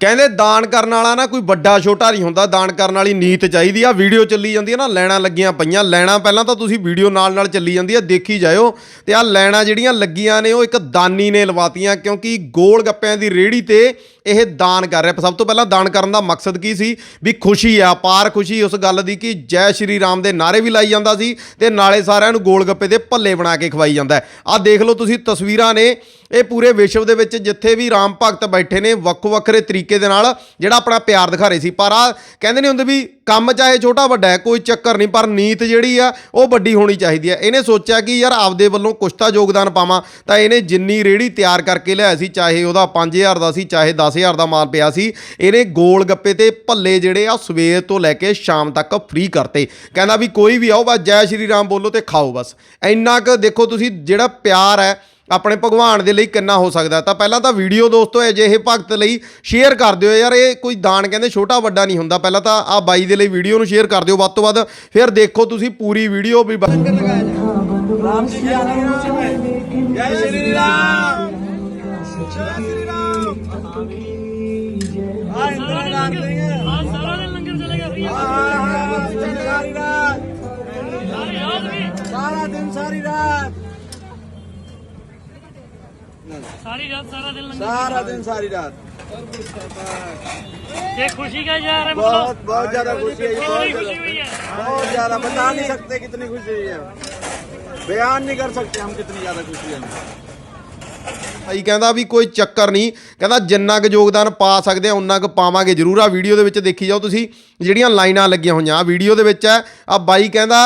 ਕਹਿੰਦੇ ਦਾਨ ਕਰਨ ਵਾਲਾ ਨਾ ਕੋਈ ਵੱਡਾ ਛੋਟਾ ਨਹੀਂ ਹੁੰਦਾ, ਦਾਨ ਕਰਨ ਵਾਲੀ ਨੀਤ ਚਾਹੀਦੀ ਆ। ਵੀਡੀਓ ਚੱਲੀ ਜਾਂਦੀ ਹੈ ਨਾ, ਲੈਣਾ ਲੱਗੀਆਂ ਪਈਆਂ। ਲੈਣਾ ਪਹਿਲਾਂ ਤਾਂ ਤੁਸੀਂ ਵੀਡੀਓ ਨਾਲ ਨਾਲ ਚੱਲੀ ਜਾਂਦੀ ਆ, ਦੇਖੀ ਜਾਇਓ। ਤੇ ਆ ਲੈਣਾ ਜਿਹੜੀਆਂ ਲੱਗੀਆਂ ਨੇ, ਉਹ ਇੱਕ ਦਾਨੀ ਨੇ ਲਵਾਤੀਆਂ, ਕਿਉਂਕਿ ਗੋਲ ਗੱਪਿਆਂ ਦੀ ਰੇੜੀ ਤੇ ਇਹ ਦਾਨ ਕਰ ਰਿਹਾ। ਸਭ ਤੋਂ ਪਹਿਲਾਂ ਦਾਨ ਕਰਨ ਦਾ ਮਕਸਦ ਕੀ ਸੀ? ਵੀ ਖੁਸ਼ੀ ਆ, ਪਾਰ ਖੁਸ਼ੀ। ਉਸ ਗੱਲ ਦੀ ਕਿ ਜੈ ਸ਼੍ਰੀ ਰਾਮ ਦੇ ਨਾਰੇ ਵੀ ਲਾਈ ਜਾਂਦਾ ਸੀ ਤੇ ਨਾਲੇ ਸਾਰਿਆਂ ਨੂੰ ਗੋਲ ਗੱਪੇ ਦੇ ਭੱਲੇ ਬਣਾ ਕੇ ਖਵਾਈ ਜਾਂਦਾ ਆ ਦੇਖ ਲਓ ਤੁਸੀਂ, ਤਸਵੀਰਾਂ ਨੇ ਇਹ ਪੂਰੇ ਵਿਸ਼ਵ ਦੇ ਵਿੱਚ ਜਿੱਥੇ ਵੀ ਰਾਮ ਭਗਤ ਬੈਠੇ ਨੇ ਵੱਖੋ ਵੱਖਰੇ ਤਰੀਕੇ ਦੇ ਨਾਲ ਜਿਹੜਾ ਆਪਣਾ ਪਿਆਰ ਦਿਖਾ ਰਹੇ ਸੀ। ਪਰ ਆ ਕਹਿੰਦੇ ਨੇ ਹੁੰਦੇ ਵੀ ਕੰਮ ਚਾਹੇ ਛੋਟਾ ਵੱਡਾ ਹੈ, ਕੋਈ ਚੱਕਰ ਨਹੀਂ, ਪਰ ਨੀਤ ਜਿਹੜੀ ਆ, ਉਹ ਵੱਡੀ ਹੋਣੀ ਚਾਹੀਦੀ ਹੈ। ਇਹਨੇ ਸੋਚਿਆ ਕਿ ਯਾਰ ਆਪਦੇ ਵੱਲੋਂ ਕੁਛ ਤਾਂ ਯੋਗਦਾਨ ਪਾਵਾਂ, ਤਾਂ ਇਹਨੇ ਜਿੰਨੀ ਰੇੜੀ ਤਿਆਰ ਕਰਕੇ ਲਿਆਇਆ ਸੀ, ਚਾਹੇ ਉਹਦਾ 5000 ਦਾ ਸੀ, ਚਾਹੇ 10000 ਦਾ ਮਾਲ ਪਿਆ ਸੀ, ਇਹਨੇ ਗੋਲ ਗੱਪੇ ਤੇ ਭੱਲੇ ਜਿਹੜੇ ਆ, ਸਵੇਰ ਤੋਂ ਲੈ ਕੇ ਸ਼ਾਮ ਤੱਕ ਫ੍ਰੀ ਕਰਤੇ। ਕਹਿੰਦਾ ਵੀ ਕੋਈ ਵੀ ਆਓ, ਬਸ ਜੈ ਸ਼੍ਰੀ ਰਾਮ ਬੋਲੋ ਤੇ ਖਾਓ ਬਸ। ਇੰਨਾ ਕੁ ਦੇਖੋ ਤੁਸੀਂ, ਜਿਹੜਾ ਪਿਆਰ ਹੈ ਆਪਣੇ ਭਗਵਾਨ ਦੇ ਲਈ ਕਿੰਨਾ ਹੋ ਸਕਦਾ। ਤਾਂ ਪਹਿਲਾਂ ਤਾਂ ਵੀਡੀਓ ਦੋਸਤੋ ਅਜਿਹੇ ਭਗਤ ਲਈ ਸ਼ੇਅਰ ਕਰ ਦਿਓ ਯਾਰ ਇਹ ਕੋਈ ਦਾਨ ਕਹਿੰਦੇ ਛੋਟਾ ਵੱਡਾ ਨਹੀਂ ਹੁੰਦਾ। ਪਹਿਲਾਂ ਤਾਂ ਆ ਬਾਈ ਦੇ ਲਈ ਵੀਡੀਓ ਨੂੰ ਸ਼ੇਅਰ ਕਰ ਦਿਓ ਵੱਧ ਤੋਂ ਵੱਧ ਫਿਰ ਦੇਖੋ ਤੁਸੀਂ ਪੂਰੀ ਵੀਡੀਓ ਵੀ ਰਾਮ ਜੀ ਕੀ ਆਨੰਦ ਮੁਝੇ ਮੈਂ ਜੈ ਸ਼੍ਰੀ ਰਾਮ। ਜੈ ਸ਼੍ਰੀ ਰਾਮ। ਆ ਇੰਦਰ ਲੰਗਰ। ਚੱਲੇਗਾ ਫ੍ਰੀ ਆ। ਸਾਰਾ ਦਿਨ। ਸਾਰੀ ਸਾਰਾ ਦਿਨ ਸਾਰੀ ਰਾਤ। भी सारा दिन सारी रात सारी रात सारा दिन लंगर सारा दिन सारी रात ये खुशी का इजहार है बहुत मतलब बहुत ज्यादा खुशी है ये, बहुत कितनी खुशी ज्यादा हुई है बहुत ज्यादा बता नहीं सकते कितनी खुशी हुई है बयान नहीं कर सकते हम कितनी ज्यादा खुशी है हमें ਭਾਈ ਕਹਿੰਦਾ ਵੀ ਕੋਈ ਚੱਕਰ ਨਹੀਂ ਕਹਿੰਦਾ ਜਿੰਨਾ ਕੁ ਯੋਗਦਾਨ ਪਾ ਸਕਦੇ ਆ ਉਨਾ ਕੁ ਪਾਵਾਂਗੇ ਜ਼ਰੂਰ ਆ ਵੀਡੀਓ ਦੇ ਵਿੱਚ ਦੇਖੀ ਜਾਓ ਤੁਸੀਂ ਜਿਹੜੀਆਂ ਲਾਈਨਾਂ ਲੱਗੀਆਂ ਹੋਈਆਂ ਆ ਵੀਡੀਓ ਦੇ ਵਿੱਚ ਹੈ ਆ ਬਾਈ ਕਹਿੰਦਾ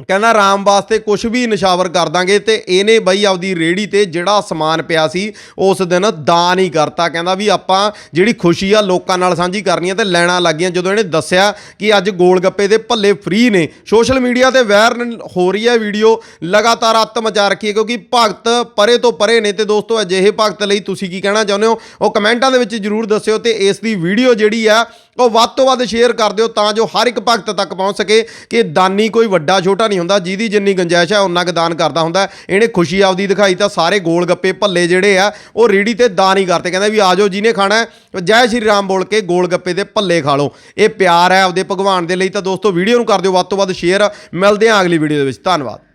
ਕਹਿੰਦਾ, ਰਾਮ ਵਾਸਤੇ ਕੁਝ ਵੀ ਨਿਸ਼ਾਵਰ ਕਰ ਦਾਂਗੇ ਤੇ ਇਹਨੇ ਬਈ ਆਪਦੀ ਰੇੜੀ ਤੇ ਜਿਹੜਾ ਸਮਾਨ ਪਿਆ ਸੀ, ਉਸ ਦਿਨ ਦਾਨ ਹੀ ਕਰਤਾ। ਕਹਿੰਦਾ ਵੀ ਆਪਾਂ ਜਿਹੜੀ ਖੁਸ਼ੀ ਆ ਲੋਕਾਂ ਨਾਲ ਸਾਂਝੀ ਕਰਨੀ ਆ ਤੇ ਲੈਣਾ ਲੱਗੀਆਂ। ਜਦੋਂ ਇਹਨੇ ਦੱਸਿਆ ਕਿ ਅੱਜ ਗੋਲ ਗੱਪੇ ਦੇ ਭੱਲੇ ਫ੍ਰੀ ਨੇ ਸੋਸ਼ਲ ਮੀਡੀਆ ਤੇ ਵਾਇਰਲ ਹੋ ਰਹੀ ਹੈ ਵੀਡੀਓ ਲਗਾਤਾਰ ਅੱਤ ਮਚਾ ਰੱਖੀ ਹੈ ਕਿਉਂਕਿ ਭਗਤ ਪਰੇ ਤੋਂ ਪਰੇ ਨੇ ਤੇ ਦੋਸਤੋ, ਅਜਿਹੇ ਭਗਤ ਲਈ ਤੁਸੀਂ ਕੀ ਕਹਿਣਾ ਚਾਹੁੰਦੇ ਹੋ? ਉਹ ਕਮੈਂਟਾਂ ਦੇ ਵਿੱਚ ਜਰੂਰ ਦੱਸਿਓ ਤੇ ਇਸ ਦੀ ਵੀਡੀਓ ਜਿਹੜੀ ਆ ਉਹ ਵੱਧ ਤੋਂ ਵੱਧ ਸ਼ੇਅਰ ਕਰ ਦਿਓ ਤਾਂ ਜੋ ਹਰ ਇੱਕ ਭਗਤ ਤੱਕ ਪਹੁੰਚ ਸਕੇ ਕਿ ਦਾਨੀ ਕੋਈ ਵੱਡਾ, ਛੋਟਾ ਨਹੀਂ ਹੁੰਦਾ, ਜਿਹਦੀ ਜਿੰਨੀ ਗੁੰਜਾਇਸ਼ ਹੈ ਉਨਾ ਕੁ ਦਾਨ ਕਰਦਾ ਹੁੰਦਾ। ਇਹਨੇ ਖੁਸ਼ੀ ਆਪਦੀ ਦਿਖਾਈ ਤਾਂ ਸਾਰੇ ਗੋਲ ਗੱਪੇ ਭੱਲੇ ਜਿਹੜੇ ਆ, ਉਹ ਰੇੜੀ ਤੇ ਦਾਨ ਹੀ ਕਰਤੇ। ਕਹਿੰਦਾ ਵੀ ਆਜੋ ਜਿਹਨੇ ਖਾਣਾ ਜੈ ਸ਼੍ਰੀ ਰਾਮ ਬੋਲ ਕੇ ਗੋਲ ਗੱਪੇ ਦੇ ਭੱਲੇ ਖਾ ਲਓ। ਇਹ ਪਿਆਰ ਹੈ ਆਪਦੇ ਭਗਵਾਨ ਦੇ ਲਈ ਤਾਂ ਦੋਸਤੋ, ਵੀਡੀਓ ਨੂੰ ਕਰ ਦਿਓ ਵੱਧ ਤੋਂ ਵੱਧ ਸ਼ੇਅਰ ਮਿਲਦੇ ਹਾਂ ਅਗਲੀ ਵੀਡੀਓ ਦੇ ਵਿੱਚ। ਧੰਨਵਾਦ।